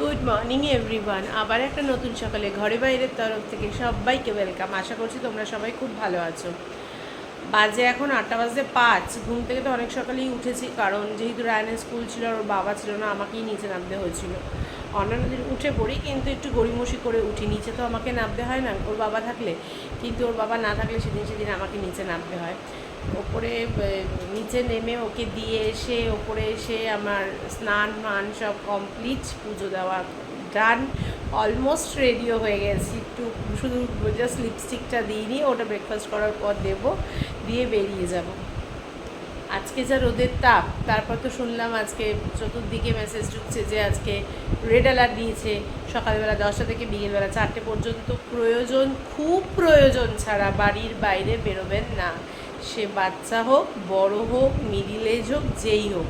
Good morning everyone আবার একটা নতুন সকালে ঘরে বাইরের তরফ থেকে সবাইকে ওয়েলকাম আশা করছি তোমরা সবাই খুব ভালো আছো। বাজে এখন আটটা বাজে পাঁচ। ঘুম থেকে তো অনেক সকালেই উঠেছি, কারণ যেহেতু রায়নের স্কুল ছিল আর ওর বাবা ছিল না, আমাকেই নিচে নামতে হয়েছিল। অন্যান্য দিন উঠে পড়ি, কিন্তু একটু গড়িমসি করে উঠি। নিচে তো আমাকে নামতে হয় না, ওর বাবা থাকলে। কিন্তু ওর বাবা না থাকলে সেদিন সেদিন আমাকে নিচে নামতে হয়। ওপরে নিচে নেমে ওকে দিয়ে এসে ওপরে এসে আমার স্নান মান সব কমপ্লিট পুজো দেওয়া ডান অলমোস্ট রেডিও হয়ে গেছি। একটু শুধু জাস্ট লিপস্টিকটা দিইনি, ওটা ব্রেকফাস্ট করার পর দেবো, দিয়ে বেরিয়ে যাব। আজকে যা রোদের তাপ, তারপর তো শুনলাম আজকে চতুর্দিকে মেসেজ ঢুকছে যে আজকে রেড অ্যালার্ট দিয়েছে, সকালবেলা দশটা থেকে বিকেলবেলা চারটে পর্যন্ত। প্রয়োজন, খুব প্রয়োজন ছাড়া বাড়ির বাইরে বেরোবেন না। সে বাচ্চা হোক, বড় হোক মিডিল এজ হোক, যেই হোক।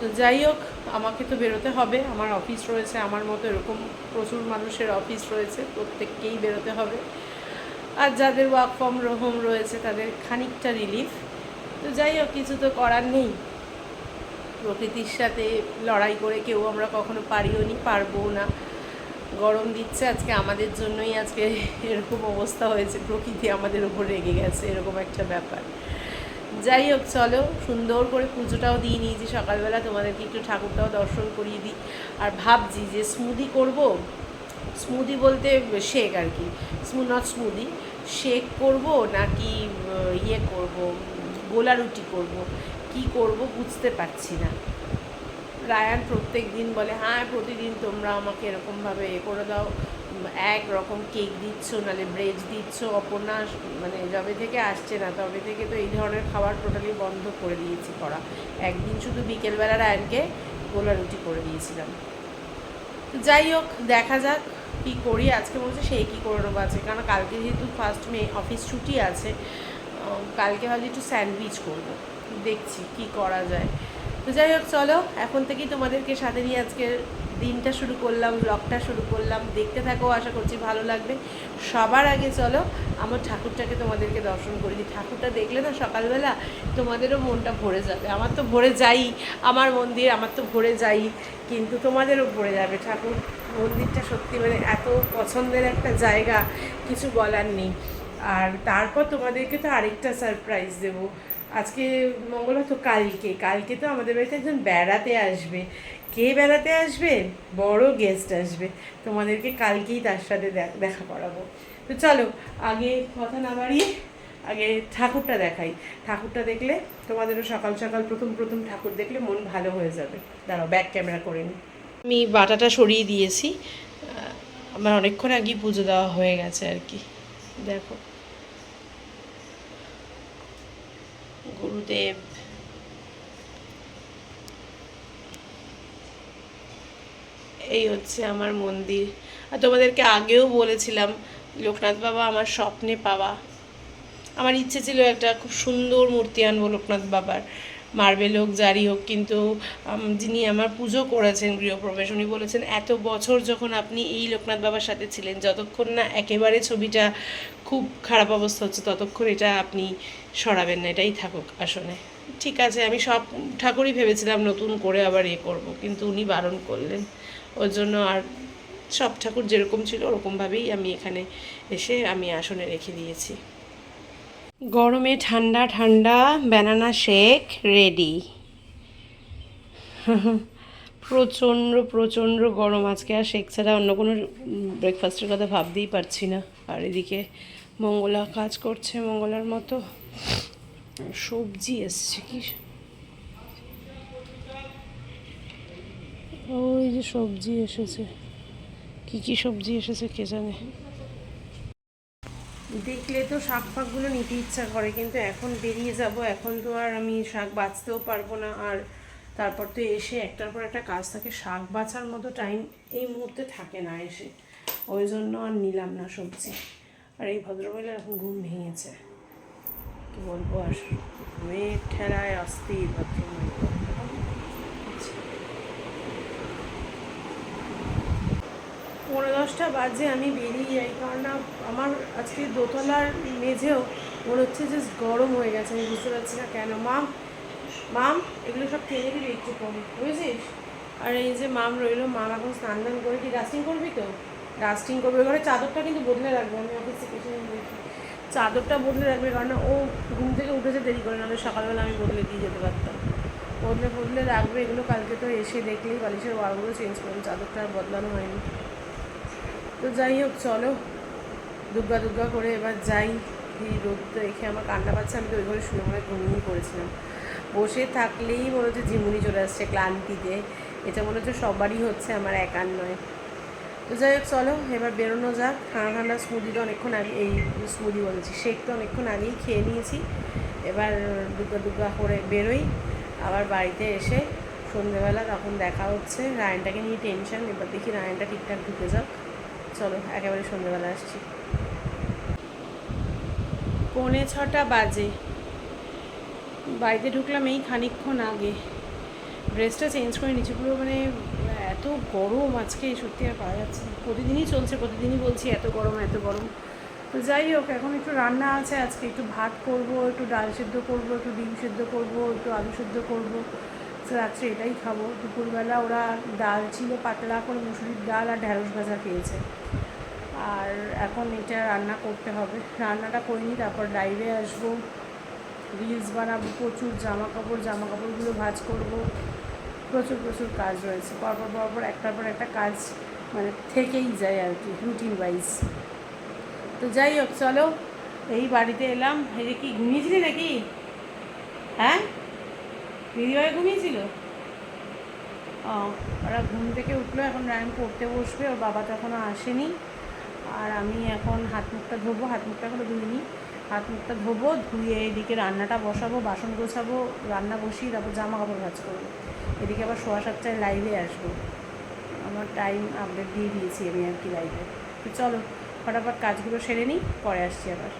তো যাই হোক, আমাকে তো বেরোতে হবে। আমার অফিস রয়েছে, আমার মতো এরকম প্রচুর মানুষের অফিস রয়েছে, প্রত্যেককেই বেরোতে হবে। আর যাদের ওয়ার্ক ফ্রম হোম রয়েছে, তাদের খানিকটা রিলিফ তো যাই হোক, কিছু তো করার নেই। প্রকৃতির সাথে লড়াই করে কেউ আমরা কখনো পারিও নি পারব না। গরম দিচ্ছে, আজকে আমাদের জন্যই আজকে এরকম অবস্থা হয়েছে, প্রকৃতি আমাদের উপর রেগে গেছে, এরকম একটা ব্যাপার। যাই হোক, চলো, সুন্দর করে পুজোটাও দিয়ে নিয়েছি সকালবেলা, তোমাদেরকে একটু ঠাকুরটাও দর্শন করিয়ে দিই। আর ভাবছি যে স্মুদি করব স্মুদি বলতে শেক আর কি স্মু নট স্মুদি শেক করব নাকি ইয়ে করব গোলা রুটি করব, কি করব বুঝতে পারছি না। রায়ান প্রত্যেক দিন বলে হ্যাঁ প্রতিদিন তোমরা আমাকে এরকমভাবে এ করে দাও। এক রকম কেক দিচ্ছ, নালে ব্রেড দিচ্ছ অপর্ণা মানে যবে থেকে আসছে না, তবে থেকে তো এই ধরনের খাবার টোটালি বন্ধ করে দিয়েছি করা। একদিন শুধু বিকেলবেলা রায়ানকে গোলা রুটি করে দিয়েছিলাম। যাই হোক, দেখা যাক কী করি, আজকে বলছে সেই কী করে নেব আছে কারণ কালকে যেহেতু ফার্স্ট মে অফিস ছুটি আছে কালকে হয়তো একটু স্যান্ডউইচ করব। দেখছি কি করা যায়। তো যাই হোক, চলো, এখন থেকেই তোমাদেরকে সাথে নিয়ে আজকে দিনটা শুরু করলাম ব্লগটা শুরু করলাম। দেখতে থাকো, আশা করছি ভালো লাগবে। সবার আগে চলো, আমার ঠাকুরটাকে তোমাদেরকে দর্শন করে দিই। ঠাকুরটা দেখলে না সকালবেলা তোমাদেরও মনটা ভরে যাবে। আমার তো ভরে যাই, আমার মন্দির, আমার তো ভরে যাই, কিন্তু তোমাদেরও ভরে যাবে। ঠাকুর, মন্দিরটা সত্যি মানে এত পছন্দের একটা জায়গা, কিছু বলার নেই। আর তারপর তোমাদেরকে তো আরেকটা সারপ্রাইজ দেবো। আজকে মঙ্গল তো কালকে কালকে তো আমাদের বাড়িতে একজন বেড়াতে আসবে। কে বেড়াতে আসবে? বড় গেস্ট আসবে। তোমাদেরকে কালকেই তার সাথে দেখা করাবো। তো চলো, আগে কথা না বাড়িয়ে আগে ঠাকুরটা দেখাই। ঠাকুরটা দেখলে তোমাদেরও সকাল সকাল প্রথম প্রথম ঠাকুর দেখলে মন ভালো হয়ে যাবে। দাঁড়াও ব্যাক ক্যামেরা করে নিই আমি বাটাটা সরিয়ে দিয়েছি। আমার অনেকক্ষণ আগেই পুজো দেওয়া হয়ে গেছে আর কি। দেখো। গুরুদেব। এই হচ্ছে আমার মন্দির। আর তোমাদেরকে আগেও বলেছিলাম, লোকনাথ বাবা আমার স্বপ্নে পাওয়া। আমার ইচ্ছে ছিল একটা খুব সুন্দর মূর্তি আনব লোকনাথ বাবার। মার্বেল হোক, জারি হোক, কিন্তু যিনি আমার পুজো করেছেন গৃহপ্রবেশ, উনি বলেছেন, এত বছর যখন আপনি এই লোকনাথ বাবার সাথে ছিলেন, যতক্ষণ না একেবারে ছবিটা খুব খারাপ অবস্থা হচ্ছে, ততক্ষণ এটা আপনি সরাবেন না, এটাই থাকুক আসনে। ঠিক আছে, আমি সব ঠাকুরই ভেবেছিলাম নতুন করে আবার এ করব, কিন্তু উনি বারণ করলেন। ওর জন্য আর সব ঠাকুর যেরকম ছিল, ওরকমভাবেই আমি এখানে এসে আমি আসনে রেখে দিয়েছি। গরমে ঠান্ডা ঠান্ডা ব্যানানা শেক রেডি প্রচণ্ড প্রচণ্ড গরম। আজকে আর শেক ছাড়া অন্য কোনো ব্রেকফাস্টের কথা ভাবতেই পারছি না। আর এদিকে মঙ্গলা কাজ করছে মঙ্গলার মতো। সবজি এসছে কি? ওই যে সবজি এসেছে। কি কি সবজি এসেছে কে জানে? দেখলে তো শাক ফাকগুলো নিতে ইচ্ছা করে, কিন্তু এখন বেরিয়ে যাব, এখন তো আর আমি শাক বাঁচতেও পারব না। আর তারপর তো এসে একটার পর একটা কাজ থাকে, শাক বাছার মতো টাইম এই মুহূর্তে থাকে না এসে। ওই জন্য আর নিলাম না সবজি। আর এই ভদ্রমহিলা এখন ঘুম ভেঙেছে। কি বলব আর? মেয়ের ঠেলায় অস্থির ভদ্রমহিলা। পনেরো দশটা বাজে আমি বেরিয়ে যাই, কারণ না আমার আজকে দোতলার মেঝেও মনে হচ্ছে যে গরম হয়ে গেছে, আমি বুঝতে পারছি না কেন। মাম মাম, এগুলো সব টেনে দিবি একটু কম বুঝেছিস? আর এই যে মাম রইল, মাম এখন স্নান দান করে কি ডাস্টিং করবি তো? ডাস্টিং করবে ঘরে চাদরটা কিন্তু বদলে রাখবে, আমি অফিস দেখি চাদরটা বদলে রাখবে, কারণ ও ঘুম থেকে উঠেছে দেরি করে, নাহলে সকালবেলা আমি বদলে দিয়ে যেতে পারতাম। বদলে বদলে রাখবে, এগুলো কালকে তো এসে দেখলেই বালিশের ওয়ারগুলো চেঞ্জ করবে, চাদরটা আর বদলানো হয়নি। তো যাই হোক, চলো। দুর্গা দুর্গা করে এবার যাই। এই রোদ তো দেখে আমার কান্না পাচ্ছে, আমি তো ওই ঘরে শুয়ে মনে ঘুমিয়ে পড়েছিলাম। বসে থাকলেই মনে হচ্ছে ঝিমুনি চলে আসছে ক্লান্তিতে। এটা মনে হচ্ছে সবারই হচ্ছে, আমার একার নয়। তো যাই হোক, চলো, এবার বেরোনো যাক। ঠান্ডা ঠান্ডা স্মুদি তো অনেকক্ষণ আগে এই স্মুদি বলেছি শেক তো অনেকক্ষণ আগেই খেয়ে নিয়েছি। এবার দুর্গা দুর্গা করে বেরোই। আবার বাড়িতে এসে সন্ধেবেলা তখন দেখা হচ্ছে। রায়নটাকে নিয়ে টেনশন এবার দেখি রায়নটা ঠিকঠাক ঢুকে যাক। চলো, একেবারে সন্ধেবেলা আসছি। পৌনে ছটা বাজে। বাড়িতে ঢুকলাম এই খানিকক্ষণ আগে। ড্রেসটা চেঞ্জ করে নিচ্ছি, পুরো মানে এত গরম আজকে, সত্যি আর পাওয়া যাচ্ছে প্রতিদিনই চলছে, প্রতিদিনই বলছি, এত গরম এত গরম। তো যাই হোক, এখন একটু রান্না আছে আজকে, একটু ভাত করব, একটু ডাল সেদ্ধ করব, একটু ডিম সেদ্ধ করব, একটু আলু সেদ্ধ করব। রাত্রে এটাই খাব। দুপুরবেলা ওরা ডাল ছিল, পাতলা করে মুসুরির ডাল আর ঢ্যাঁড়স ভাজা খেয়েছে। আর এখন এটা রান্না করতে হবে। রান্নাটা করিনি, তারপর লাইভে আসব। রিলস বানাবো প্রচুর জামা কাপড় জামা কাপড়গুলো ভাজ করব। প্রচুর প্রচুর কাজ রয়েছে। পরপর পরপর একটার পর একটা কাজ মানে থেকেই যায় আর কি রুটিন ওয়াইজ তো যাই হোক, চলো, এই বাড়িতে এলাম। এই যে কি, ঘুমিয়েছিলি নাকি? হ্যাঁ? দিদিভাই ঘুমিয়েছিল? ও, ওরা ঘুম থেকে উঠল, এখন রায়ন পড়তে বসবে, ওর বাবা তো এখনও আসেনি। আর আমি এখন হাত মুখটা ধোবো হাত মুখটা এখনও ধুইনি। হাত মুখটা ধোবো, ধুয়ে এদিকে রান্নাটা বসাবো, বাসন গোছাবো, রান্না বসিয়ে তারপর জামা কাপড় ভাজ করব। এদিকে আবার সোয়া সাতটায় লাইভে আসব। আমার টাইম আপডেট দিয়ে দিয়েছি আমি আর কি লাইভে তো চলো, ফটাফট কাজগুলো সেরে নিই, পরে আসছি আবার।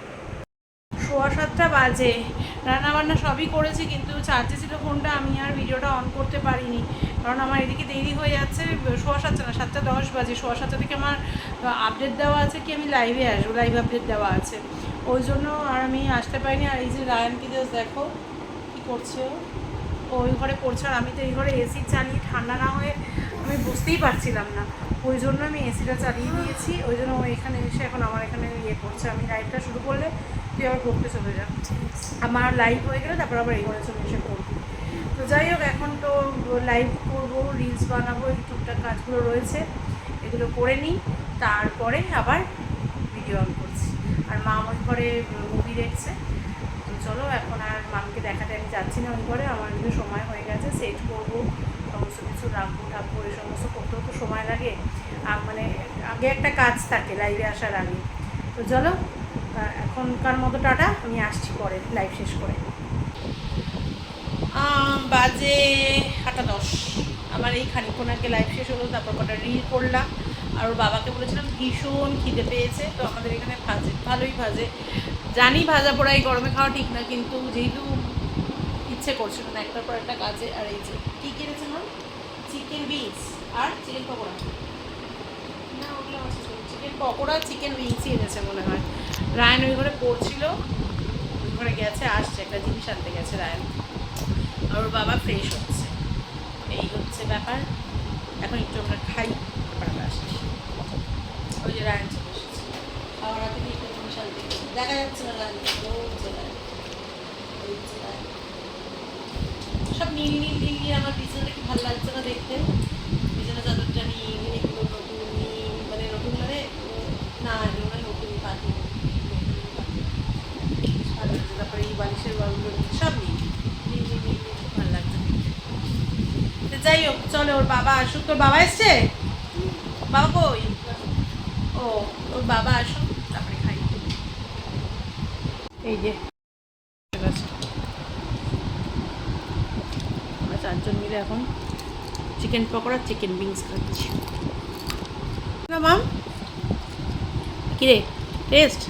সোয়া সাতটা বাজে। রান্না বান্না সবই করেছি, কিন্তু চার্জে ছিল ফোনটা, আমি আর ভিডিওটা অন করতে পারিনি। কারণ আমার এদিকে দেরি হয়ে যাচ্ছে, সোয়া সাতটা না, সাতটা দশ বাজে। সোয়া সাতটা থেকে আমার আপডেট দেওয়া আছে কি আমি লাইভে আসব লাইভ আপডেট দেওয়া আছে। ওই জন্য আর আমি আসতে পারিনি। আর এই যে রায়ানকে জাস্ট দেখো কী করছে। ওই ঘরে পড়ছে, আর আমি তো এই ঘরে এসি চালিয়ে ঠান্ডা না হয়ে আমি বুঝতেই পারছিলাম না। ওই জন্য আমি এসিটা চালিয়ে দিয়েছি, ওই জন্য ও এখানে এসে এখন আমার এখানে ইয়ে করছে। আমি লাইভটা শুরু করলে তুই আবার পড়তে চলে যা। আমার লাইভ হয়ে গেলে তারপর আবার এই ঘরে চলে এসে করবি। তো যাই হোক, এখন তো লাইভ করব রিলস বানাবো, এই টুকটাক কাজগুলো রয়েছে, এগুলো করে নিই, তারপরে আবার ভিডিও অন করছি। আর মা ওই ঘরে মুভি দেখছে। তো চলো, এখন আর মামকে দেখাতে আমি যাচ্ছি না ওই ঘরে, আমার কিন্তু সময় হয়ে গেছে সেট করব, সমস্ত কিছু রাখব এই সমস্ত করতেও তো সময় লাগে। মানে আগে একটা কাজ থাকে লাইভে আসার আগে। তো চলো এখনকার মতো টাটা, আমি আসছি পরে লাইভ শেষ করে। বাজে আটটা দশ। আমার এই খানিক্ষণ আগে লাইভ শেষ হলো, তারপর কটা রিল করলাম। আর ওর বাবাকে বলেছিলাম, ভীষণ খিদে পেয়েছে, তো আমাদের এখানে ভাজে, ভালোই ভাজে। জানি ভাজা পোড়াই গরমে খাওয়া ঠিক না, কিন্তু যেহেতু ইচ্ছে করছিল না, একটার পর একটা কাজে। আর এই যে, কী কিনেছে না চিকেন বিনস আর চিকেন পকোড়া। না, ওগুলো চিকেন পকোড়া, চিকেন উইংসই এনেছে মনে হয়। রায়ন ওই ঘরে পড়ছিল, ওই ঘরে গেছে, আসছে, একটা জিনিস আনতে গেছে রায়ন। আর ওর বাবা ফ্রেশ হচ্ছে। এই হচ্ছে ব্যাপার। এখন একটু আমরা খাই আমরা আসছি। ওই যে রায়ন চলে এসেছে। খাওয়ার আগে একটা জিনিস আনতে। দেখা যাচ্ছে না রায়ন। সব নীল নীল নীল আমার পিছনে কি ভালো লাগছে না দেখতে পিছনে চাদরটা নীল এগুলো নতুন নীল মানে নতুন মানে উম, না এগুলো মানে নতুন পাখি ভালো লাগছে তারপরে এই বালিশের বলগুলো নীল সব নীল নীল নীল নীল নীল খুব ভালো লাগছে তো যাই হোক চলো, ওর বাবা আসুক। তোর বাবা এসছে? বাবা কই? ও, ওর বাবা আসুক, তারপরে খাই। এই যে। আমরা চারজন মিলে এখন চিকেন পকোড়া চিকেন বিনস খাচ্ছি। মাম কিরে টেস্ট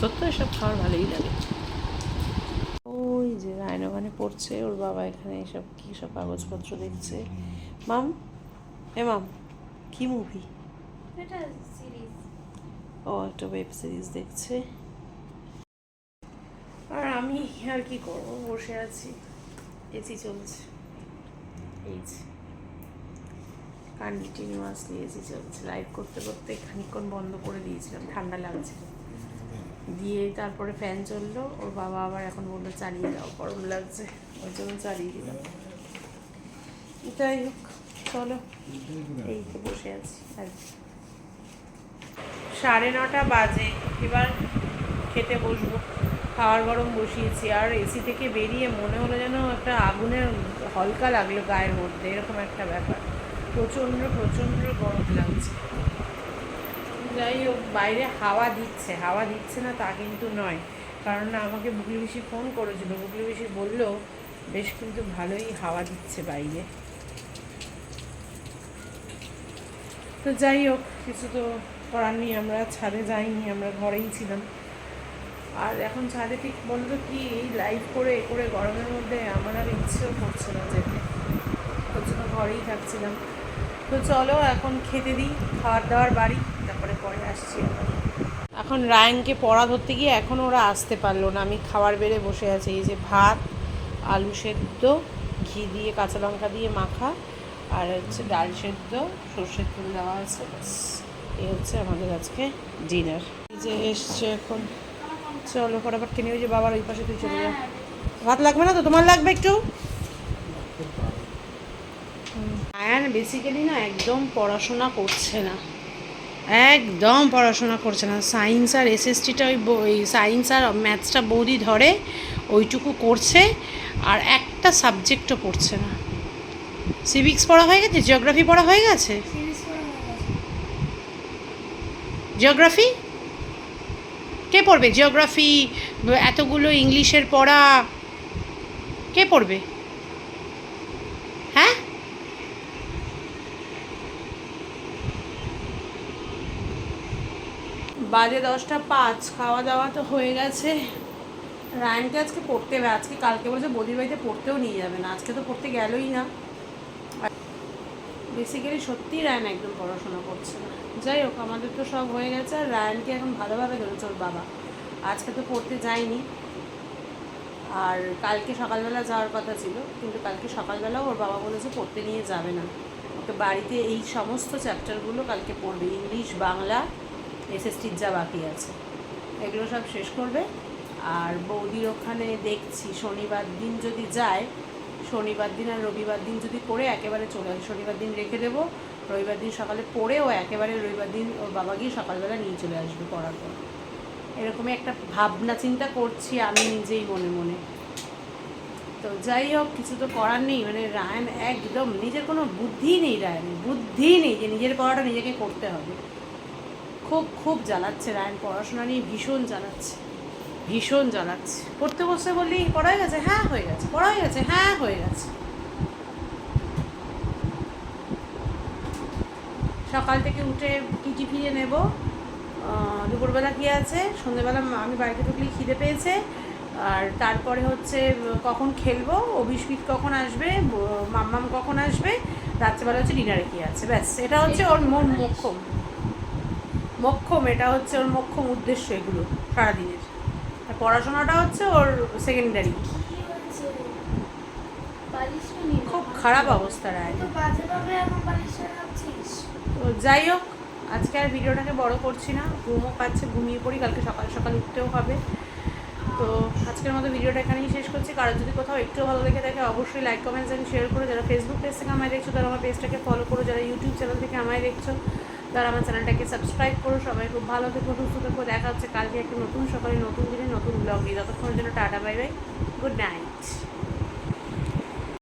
তোর তো এসব খাওয়ার ভালোই লাগে। ওই যে রায়ন ওখানে পড়ছে ওর বাবা এখানে এসব কী সব কাগজপত্র দেখছে। মাম এ মাম কি মুভি এটা সিরিজ ও একটা ওয়েব সিরিজ দেখছে। আর আমি আর কি করব? বসে আছি। এসি চলছে। এই যে। কন্টিনিউয়াসলি এসি চলছে। লাইভ করতে করতে খানিকক্ষণ বন্ধ করে দিয়েছিলাম। ঠান্ডা লাগছিল। দিয়ে তারপরে ফ্যান চলল, ওর বাবা আবার এখন বলল চালিয়ে দাও, গরম লাগছে ওই জন্য চালিয়ে দিলাম। যাই হোক, চলো এই তো বসে আছি, আর সাড়ে নটা বাজে, এবার খেতে বসবো। খাওয়ার গরম বসিয়েছি, আর এসি থেকে বেরিয়ে মনে হলো যেন একটা আগুনের হলকা লাগল গায়ের মধ্যে, এরকম একটা ব্যাপার। প্রচণ্ড প্রচণ্ড গরম লাগছে। যাই হোক, বাইরে হাওয়া দিচ্ছে। হাওয়া দিচ্ছে না তা কিন্তু নয়। কারণ আমাকে বুকলি বেশি ফোন করেছিল। বুকলি বেশি বলল, বেশ কিন্তু ভালোই হাওয়া দিচ্ছে বাইরে। তো যাই হোক, কিছু তো করার নেই। আমরা ছাদে যাইনি, আমরা ঘরেই ছিলাম। আর এখন ছাদে ঠিক বলতো কি, এই লাইভ করে, এ করে গরমের মধ্যে আমার আর ইচ্ছেও করছে না যেতে। ওর ঘরেই থাকছিলাম। তো চলো, এখন খেতে দিই। খাওয়ার দাওয়ার বাড়ি। পরে আসছি এখন রায়নকে পড়া ধরতে গিয়ে এখন ওরা আসতে পারল না। আমি খাবার বেড়ে বসে আছি। এই যে ভাত, আলু সেদ্ধ, ঘি দিয়ে কাঁচা লঙ্কা দিয়ে মাখা, আর হচ্ছে ডাল সেদ্ধ, সর্ষের তেল দেওয়া আছে এই হচ্ছে আমাদের আজকে ডিনার। যে এসছে এখন। চলো, ফটাফট কিনে ওই যে বাবার ওই পাশে তুই চলে যা। ভাত লাগবে না তো? তোমার লাগবে একটু? আয়ান বেসিক্যালি না একদম পড়াশোনা করছে না। একদম পড়াশোনা করছে না। সায়েন্স আর এসএসটিটা ওই ওই সায়েন্স আর ম্যাথসটা বৌদি ধরে ওইটুকু করছে আর একটা সাবজেক্টও পড়ছে না। সিভিক্স পড়া হয়ে গেছে? জিওগ্রাফি পড়া হয়ে গেছে? জিওগ্রাফি কে পড়বে? জিওগ্রাফি এতগুলো ইংলিশের পড়া কে পড়বে? বাজে দশটা পাঁচ খাওয়া দাওয়া তো হয়ে গেছে। রায়নকে আজকে পড়তে হবে, আজকে কালকে বলছে বদির বাড়িতে পড়তেও নিয়ে যাবে না, আজকে তো পড়তে গেলই না। বেসিক্যালি সত্যিই রায়ন একদম পড়াশোনা করছে না। যাই হোক, আমাদের তো সব হয়ে গেছে, আর রায়নকে এখন ভালোভাবে ধরেছে ওর বাবা। আজকে তো পড়তে যায়নি। আর কালকে সকালবেলা যাওয়ার কথা ছিল, কিন্তু কালকে সকালবেলাও ওর বাবা বলেছে পড়তে নিয়ে যাবে না। ওকে বাড়িতে এই সমস্ত চ্যাপ্টারগুলো কালকে পড়বে ইংলিশ বাংলা এসএসটির যা বাকি আছে। এগুলো সব শেষ করবে। আর বৌদির ওখানে দেখছি, শনিবার দিন যদি যায়, শনিবার দিন আর রবিবার দিন যদি পড়ে, একেবারে চলে আসে। শনিবার দিন রেখে দেবো, রবিবার দিন সকালে পড়ে ও একেবারে রবিবার দিন ওর বাবা গিয়ে সকালবেলা নিয়ে চলে আসবে পড়ার পর। এরকমই একটা ভাবনা চিন্তা করছি আমি নিজেই মনে মনে। তো যাই হোক, কিছু তো করার নেই। মানে রায়ন একদম নিজের কোনো বুদ্ধি নেই, রায়নের বুদ্ধি নেই যে নিজের পড়াটা নিজেকে করতে হবে। খুব খুব জ্বালাচ্ছে রায়ন। পড়াশোনা নিয়ে ভীষণ জ্বালাচ্ছে। ভীষণ জ্বালাচ্ছে। পড়তে বসে বললি পড়া হয়ে গেছে? হ্যাঁ হয়ে গেছে। পড়া হয়ে গেছে? হ্যাঁ হয়ে গেছে। সকাল থেকে উঠে কি টিফিনে নেব। দুপুরবেলা কী আছে? সন্ধ্যেবেলা আমি বাড়িতে ঢুকলেই খিদে পেয়েছে। আর তারপরে হচ্ছে কখন খেলব? অভিষ্পিত কখন আসবে? মাম্মাম কখন আসবে? রাত্রেবেলা হচ্ছে ডিনারে কী আছে? ব্যাস এটা হচ্ছে ওর মন মোক্ষম। মোক্ষম এটা হচ্ছে ওর মোক্ষম উদ্দেশ্য এগুলো সারাদিনের। আর পড়াশোনাটা হচ্ছে ওর সেকেন্ডারি খুব খারাপ অবস্থা রায়। তো যাই হোক আজকে আর ভিডিওটাকে বড় করছি না। ঘুমও পাচ্ছে ঘুমিয়ে পড়ি কালকে সকাল সকাল উঠতেও হবে। তো আজকের মতো ভিডিওটা এখানেই শেষ করছি। কারোর যদি কোথাও একটু ভালো লেগে থাকে অবশ্যই লাইক কমেন্টস and শেয়ার করো যারা ফেসবুক পেজ থেকে আমায় দেখছ তারা আমার পেজটাকে ফলো করো যারা ইউটিউব চ্যানেল থেকে আমায় দেখছ তারা আমার চ্যানেলটাকে সাবস্ক্রাইব করো, সবাই খুব ভালো থেকো, সুস্থ থেকো, দেখা হচ্ছে কালকে একটা নতুন, সকালে নতুন দিনে নতুন ব্লগ নিয়ে। ততক্ষণের জন্য tata bye bye good night